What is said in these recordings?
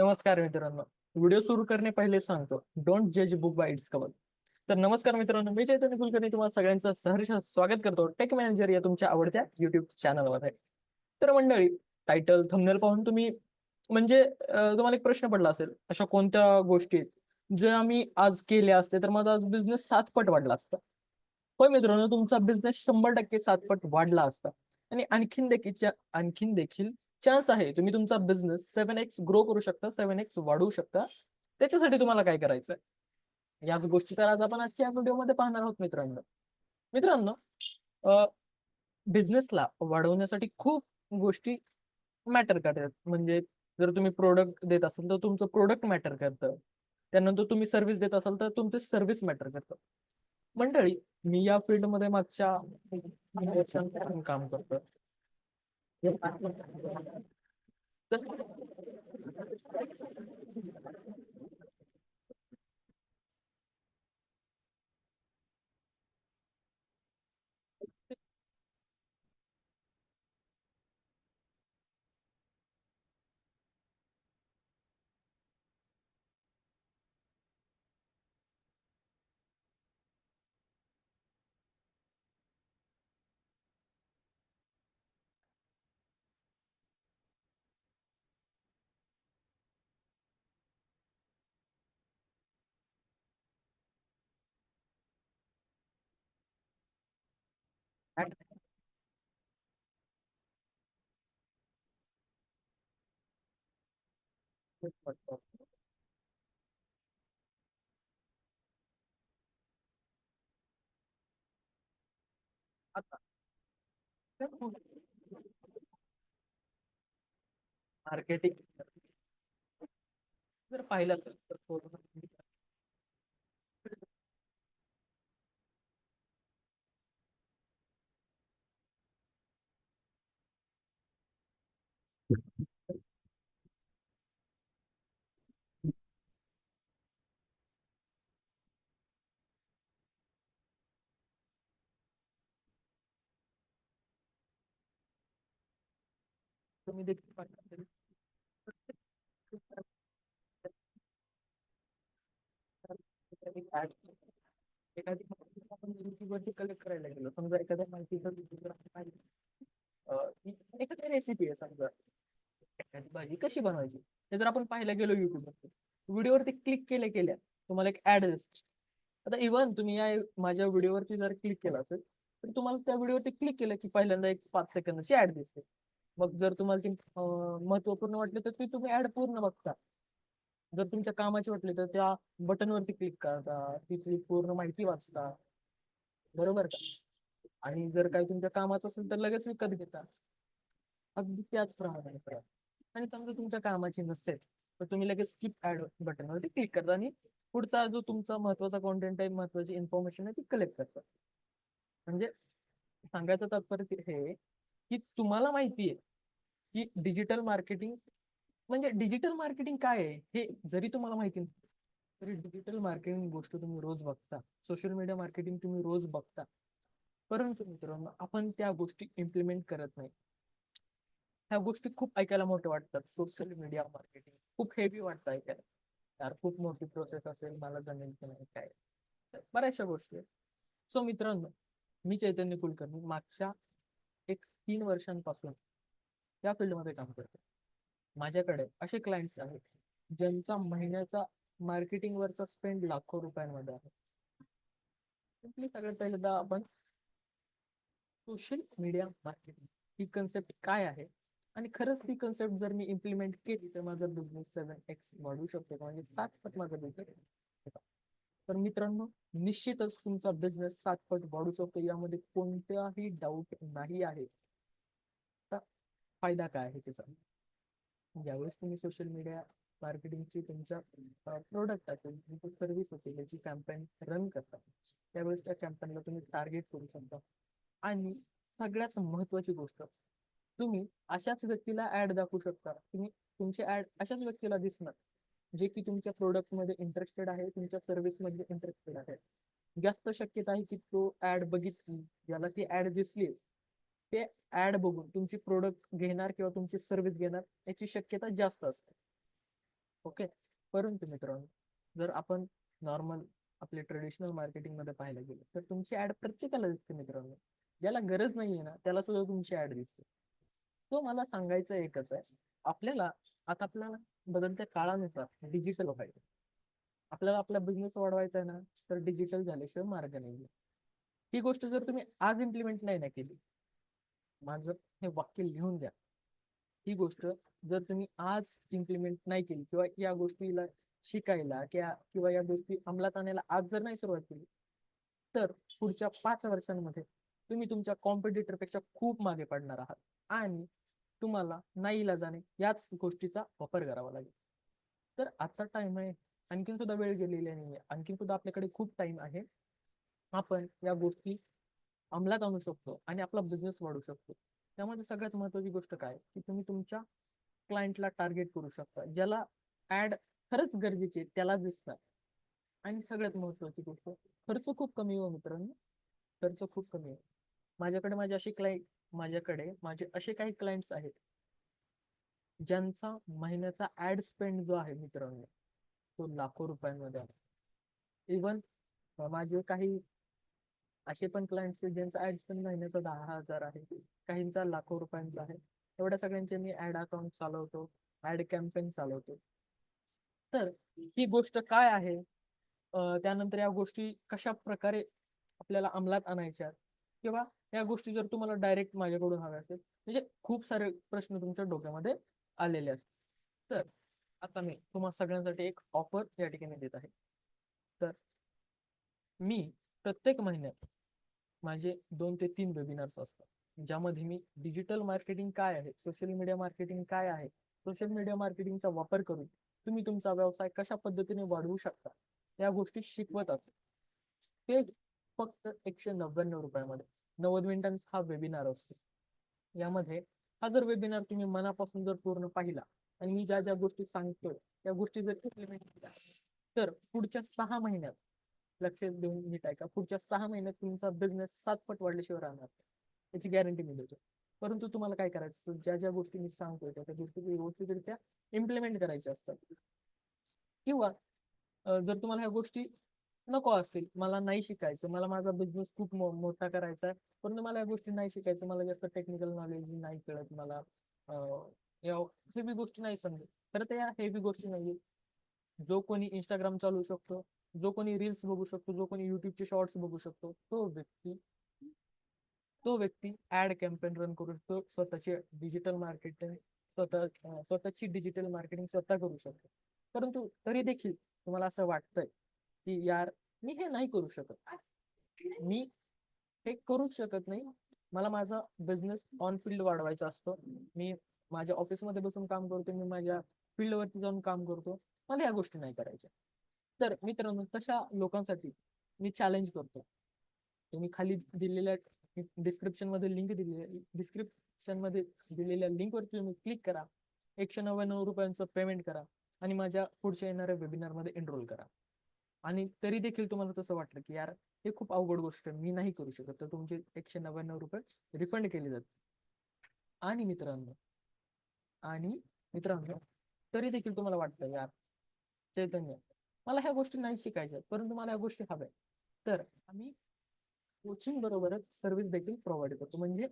नमस्कार मित्रांनो. व्हिडिओ सुरू करणे पहिले सांगतो. डोंट जज बुक बाय इट्स कवर तर नमस्कार मित्रांनो मी चैतन्य कुलकर्णी तुम्हाला सगळ्यांचं सहर्ष स्वागत करतो. टेक मॅनेजर या तुमच्या आवडत्या युट्यूब चॅनलवर तर मंडळी टायटल थंबनेल पाहून तुम्ही म्हणजे तुम्हाला एक प्रश्न पडला असेल अशा कोणत्या गोष्टी आहेत, आम्ही आज केल्या असते तर माझा आज बिझनेस सात पट वाढला असता. होय मित्रांनो तुमचा बिझनेस शंभर टक्के सात पट वाढला असता. आणि आणखीन देखील आणखीन देखील चान्स आहे तुम्ही तुमचा बिझनेस सेव्हन एक्स ग्रो करू शकता सेव्हन एक्स वाढवू शकता. त्याच्यासाठी तुम्हाला काय करायचं याच गोष्टी तर आज आपण आजच्या व्हिडिओमध्ये पाहणार आहोत मित्रांनो. मित्रांनो बिझनेसला वाढवण्यासाठी खूप गोष्टी मॅटर करतात. म्हणजे जर तुम्ही प्रोडक्ट देत असाल तर तुमचं प्रोडक्ट मॅटर करतं. त्यानंतर तुम्ही सर्व्हिस देत असाल तर तुमचं सर्व्हिस मॅटर करतं. मंडळी मी या फील्डमध्ये मागच्या वर्षांपासून काम करतो Terus आता मार्केटिंग जर पाहिलं असेल तर पूर्ण तुम्ही देखील पाहिलं एखादी माहिती आपण कलेक्ट करायला गेलो समजा एखाद्या माहितीचा एखादी रेसिपी आहे समजा. एखादी भाजी कशी बनवायची? हे जर आपण पाहायला गेलो YouTube व्हिडिओवरती क्लिक केल्या केल्या तुम्हाला एक ऍड दिसते. आता इव्हन तुम्ही या माझ्या व्हिडिओवरती जर क्लिक केला असेल तर तुम्हाला त्या व्हिडिओवरती क्लिक केलं की पहिल्यांदा एक पाच सेकंदाची ऍड दिसते. मग जर तुम्हाला ते महत्त्वपूर्ण वाटले तर ते तुम्ही ऍड पूर्ण बघता. जर तुमच्या कामाची वाटली तर त्या बटनवरती क्लिक करता तिथली पूर्ण माहिती वाचता. बरोबर का? आणि जर काही तुमच्या कामाचं असेल तर लगेच विकत घेता. अगदी त्याच प्रमाणे आणि समजा तुमच्या कामाची नसेल तर तुम्ही लगेच स्किप ऍड बटनवरती क्लिक करता आणि पुढचा जो तुमचा महत्त्वाचा कॉन्टेंट आहे महत्वाची इन्फॉर्मेशन आहे ती कलेक्ट करता. म्हणजे सांगायचं तात्पर्य हे की तुम्हाला माहिती आहे की डिजिटल मार्केटिंग म्हणजे डिजिटल मार्केटिंग काय आहे? हे जरी तुम्हाला माहिती नाही तरी डिजिटल मार्केटिंग गोष्ट तुम्ही रोज बघता. सोशल मीडिया मार्केटिंग तुम्ही रोज बघता. परंतु मित्रांनो आपण त्या गोष्टी इम्प्लिमेंट करत नाही. ह्या गोष्टी खूप ऐकायला मोठ्या वाटतात. सोशल मीडिया मार्केटिंग खूप हेवी वाटतं ऐकायला. यार खूप मोठी प्रोसेस असेल मला जमेल की नाही काय? बऱ्याचशा गोष्टी आहेत. सो मित्रांनो मी चैतन्य कुलकर्णी. मागच्या एक तीन वर्षांपासून या फील्डमध्ये काम करतो. माझ्याकडे असे क्लायंट्स आहेत ज्यांचा महिन्याचा मार्केटिंग वरचा स्पेंड लाखो रुपयांमध्ये आहे. सिम्पली सगळ्यात पहिल्यांदा आपण सोशल मीडिया मार्केटिंग ही कन्सेप्ट काय आहे? आणि खरंच ती कन्सेप्ट जर मी इम्प्लिमेंट केली तर माझा बिझनेस सेव्हन एक्स वाढू शकतो म्हणजे सात पट माझा बिझनेस तर मित्रांनो निश्चितच तुमचा बिझनेस सात पट वाढू शकतो. यामध्ये कोणताही डाऊट नाही आहे. फायदा काय आहे त्याचा? ज्यावेळेस तुम्ही सोशल मीडिया मार्केटिंगची तुमच्या प्रोडक्ट असेल तुमचं सर्व्हिस असेल याची कॅम्पेन रन करता त्यावेळेस त्या कॅम्पेनला तुम्ही टार्गेट करू शकता. आणि सगळ्यात महत्वाची गोष्ट तुम्ही अशाच व्यक्तीला ऍड दाखवू शकता. तुम्ही तुमची ऍड अशाच व्यक्तीला दिसणार जे की तुमच्या प्रोडक्टमध्ये इंटरेस्टेड आहे तुमच्या सर्व्हिसमध्ये इंटरेस्टेड आहे. जास्त शक्यता आहे की तो ऍड बघितली ज्याला ती ऍड दिसलीच ते ऍड बघून तुमची प्रोडक्ट घेणार किंवा तुमची सर्व्हिस घेणार याची शक्यता जास्त असते. ओके परंतु मित्रांनो जर आपण नॉर्मल आपले ट्रेडिशनल मार्केटिंगमध्ये पाहायला गेलो तर तुमची ऍड प्रत्येकाला दिसते मित्रांनो. ज्याला गरज नाहीये ना त्याला सुद्धा तुमची ऍड दिसते. तो मला सांगायचं एकच आहे आपल्याला आता आपल्याला बदलत्या काळानुसार डिजिटल व्हायचं. आपल्याला आपला बिझनेस वाढवायचा आहे ना तर डिजिटल झाल्याशिवाय मार्ग नाही ही गोष्ट जर तुम्ही आज इम्प्लिमेंट नाही ना केली माझं हे वाक्य लिहून द्या. ही गोष्ट जर तुम्ही आज इम्प्लिमेंट नाही केली किंवा या गोष्टीला शिकायला किंवा या गोष्टी अंमलात आणायला आज जर नाही सुरुवात केली तर पुढच्या पाच वर्षांमध्ये तुम्ही तुमच्या कॉम्पिटिटरपेक्षा खूप मागे पडणार आहात आणि तुम्हाला नाही जाणे याच गोष्टीचा वापर करावा लागेल. तर आता टाइम आहे. आणखीन सुद्धा वेळ गेलेली नाहीये. आणखीन सुद्धा आपल्याकडे खूप टाइम आहे. आपण या गोष्टी अंमलात आणू शकतो आणि आपला बिझनेस वाढू शकतो. त्यामध्ये सगळ्यात महत्वाची गोष्ट काय? की तुम्ही तुमच्या क्लायंटला टार्गेट करू शकता. ज्याला ऍड खरंच गरजेचे त्याला दिसतात. आणि सगळ्यात महत्वाची गोष्ट खर्च खूप कमी हो मित्रांनो. खर्च खूप कमी आहे. माझ्याकडे माझे असे क्लायंट माझ्याकडे माझे असे काही क्लायंट्स आहेत ज्यांचा महिन्याचा ऍड स्पेंड जो आहे मित्रांनो तो लाखो रुपयांमध्ये आहे. इवन माझे काही असे पण क्लायंट्स आहेत ज्यांचा ऍड महिन्याचा दहा हजार आहे. काहींचा लाखो रुपयांचा आहे. एवढ्या सगळ्यांचे मी ऍड अकाउंट चालवतो ऍड कॅम्पेन चालवतो. तर ही गोष्ट काय आहे? त्यानंतर या गोष्टी कशा प्रकारे आपल्याला अंमलात आणायच्या किंवा या गोष्टी जर तुम्हाला डायरेक्ट माझ्याकडून हव्या असतील म्हणजे खूप सारे प्रश्न तुमच्या डोक्यामध्ये आलेले असतात तर आता मी तुम्हा सगळ्यांसाठी एक ऑफर या ठिकाणी देत आहे. तर मी प्रत्येक महिन्यात माझे दोन ते तीन वेबिनार्स असतात. ज्यामध्ये मी डिजिटल मार्केटिंग काय आहे सोशल मीडिया मार्केटिंग काय आहे सोशल मीडिया मार्केटिंगचा वापर करून तुम्ही तुमचा व्यवसाय कशा पद्धतीने वाढवू शकता या गोष्टी शिकवत असतो. ते फक्त एकशे नव्याण्णव रुपयामध्ये नव्वद मिनिटांचा हा वेबिनार असतो. यामध्ये हा जर वेबिनार तुम्ही मनापासून जर पूर्ण पाहिला आणि मी ज्या ज्या गोष्टी सांगतोय त्या गोष्टी जर इम्प्लिमेंट केल्या तर पुढच्या सहा महिन्यात लक्ष देऊन येत आहे का? पुढच्या सहा महिन्यात तुमचा बिझनेस सात पट वाढल्याशिवाय राहणार याची गॅरंटी मी देतो. परंतु तुम्हाला काय करायचं ज्या ज्या गोष्टी मी सांगतोय त्या गोष्टी व्यवस्थितरित्या इम्प्लिमेंट करायच्या असतात. किंवा जर तुम्हाला ह्या गोष्टी नको असतील मला नाही शिकायचं मला माझा बिझनेस खूप मोठा करायचा आहे परंतु मला या गोष्टी नाही शिकायचं मला जास्त टेक्निकल नॉलेज नाही कळत मला हेवी गोष्टी नाही समजत. तर त्या हेवी गोष्टी नाही जो कोणी इंस्टाग्राम चालवू शकतो जो कोणी रील्स बघू शकतो जो कोणी युट्यूबचे शॉर्ट्स बघू शकतो तो व्यक्ती तो व्यक्ती ऍड कॅम्पेन रन करू शकतो स्वतःचे डिजिटल मार्केटिंग स्वतः स्वतःची डिजिटल मार्केटिंग स्वतः करू शकतो. परंतु तरी देखील तुम्हाला असं वाटतंय की यार मी हे नाही करू शकत. मी हे करूच शकत नाही. मला माझा बिझनेस ऑन फील्ड वाढवायचा असतो. मी माझ्या ऑफिसमध्ये बसून काम करतो मी माझ्या फील्डवरती जाऊन काम करतो. मला या गोष्टी नाही करायच्या. तर मित्रांनो तशा लोकांसाठी मी चॅलेंज करतो. तुम्ही खाली दिलेल्या डिस्क्रिप्शनमध्ये लिंक दिलेली डिस्क्रिप्शनमध्ये दिलेल्या लिंक वर तुम्ही क्लिक करा. एकशे नव्याण्णव रुपयांचं पेमेंट करा आणि माझ्या पुढच्या येणाऱ्या वेबिनारमध्ये एनरोल करा. आणि तरी देखील तुम्हाला तसं वाटलं की यार हे खूप अवघड गोष्ट आहे मी नाही करू शकत. तर तुमचे एकशे नव्याण्णव रुपये रिफंड केले जातात आणि मित्रांनो आणि मित्रांनो तरी देखील तुम्हाला वाटतं यार चैतन्य मला ह्या गोष्टी नाही शिकायच्या परंतु मला ह्या गोष्टी हव्या तर आम्ही कोचिंग बरोबरच सर्व्हिस देखील प्रोव्हाइड करतो. म्हणजे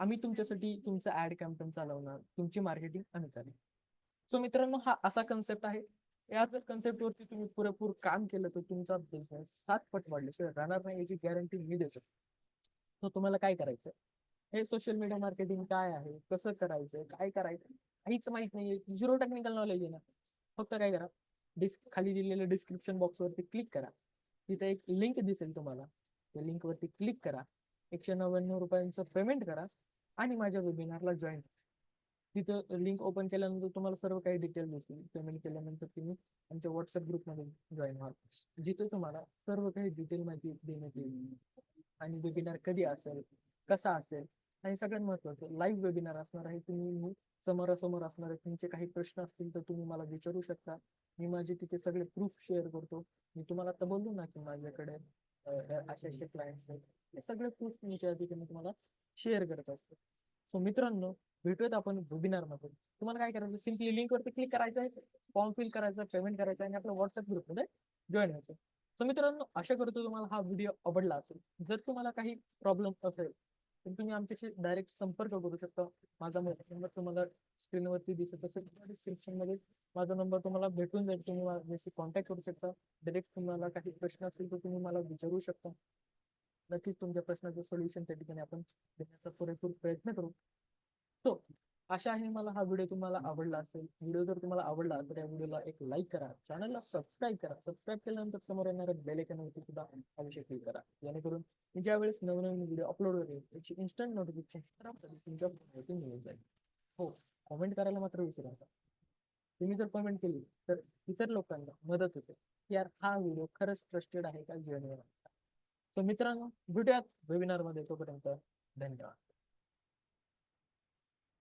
आम्ही तुमच्यासाठी तुमचा ऍड कॅम्पेन चालवणार तुमची मार्केटिंग आम्ही चालू सो मित्रांनो हा असा कन्सेप्ट आहे. या जर कन्सेप्ट वरती तुम्ही पुरेपूर काम केलं तर तुमचा बिझनेस सात पट वाढले सर राहणार नाही याची गॅरंटी मी देतो. तर तुम्हाला काय करायचं हे सोशल मीडिया मार्केटिंग काय आहे? कसं करायचं काय करायचं काहीच माहीत नाहीये. झिरो टेक्निकल नॉलेज आहे ना. फक्त काय करा? डिस्क खाली दिलेल्या डिस्क्रिप्शन बॉक्स वरती क्लिक करा. तिथे एक लिंक दिसेल तुम्हाला. त्या लिंक वरती क्लिक करा. एकशे नव्याण्णव रुपयांचं पेमेंट करा आणि माझ्या वेबिनारला जॉईन तिथं लिंक ओपन केल्यानंतर तुम्हाला सर्व काही डिटेल दिसतील पेमेंट केल्यानंतर तुम्ही आमच्या व्हॉट्सअप ग्रुपमध्ये जॉईन व्हाल. जिथे तुम्हाला सर्व काही डिटेल माहिती देण्यात येईल. आणि वेबिनार कधी असेल कसा असेल आणि सगळ्यात महत्वाचं लाईव्ह वेबिनार असणार आहे तुम्ही समोरासमोर असणार आहे तुमचे काही प्रश्न असतील तर तुम्ही मला विचारू शकता. मी माझे तिथे सगळे प्रूफ शेअर करतो. मी तुम्हाला आता बोललो ना की माझ्याकडे असे असे क्लायंट्स आहेत. हे सगळे प्रूफ मी त्या ठिकाणी तुम्हाला शेअर करत असतो. सो मित्रांनो भेटूयात आपण वेबिनारमध्ये तुम्हाला काय करायचं? सिम्पली लिंक वरती क्लिक करायचं आहे. फॉर्म फिल करायचं पेमेंट करायचं आणि आपल्या व्हॉट्सअप ग्रुपमध्ये जॉईन व्हायचं. सो मित्रांनो आशा करतो तुम्हाला हा व्हिडिओ आवडला असेल. जर तुम्हाला काही प्रॉब्लेम असेल तर तुम्ही आमच्याशी डायरेक्ट संपर्क करू शकता. माझा मोबाईल नंबर तुम्हाला स्क्रीनवरती दिसत असेल. किंवा मध्ये माझा नंबर तुम्हाला भेटून जाईल. तुम्ही माझ्याशी कॉन्टॅक्ट करू शकता. डायरेक्ट तुम्हाला काही प्रश्न असतील तर तुम्ही मला विचारू शकता. नक्कीच तुमच्या प्रश्नाचं सोल्युशन त्या ठिकाणी आपण देण्याचा पुरेपूर प्रयत्न करू. सो आशा आहे मला हा व्हिडिओ तुम्हाला आवडला असेल. व्हिडिओ जर तुम्हाला आवडला तर या व्हिडिओला एक लाईक करा. चॅनलला सबस्क्राईब करा. सबस्क्राईब केल्यानंतर समोर येणाऱ्या बेल वरती सुद्धा अवश्य क्लिक करा. जेणेकरून ज्या वेळेस नवनवीन व्हिडिओ अपलोड होईल त्याची इन्स्टंट नोटिफिकेशन तुमच्या फोनवरती मिळून जाईल. हो कमेंट करायला मात्र विसरू नका. तुम्ही जर कमेंट केली तर इतर लोकांना मदत होते. की यार हा व्हिडिओ खरंच ट्रस्टेड आहे का जेन्युअन सो मित्रांनो भेटूयात वेबिनारमध्ये तोपर्यंत. धन्यवाद.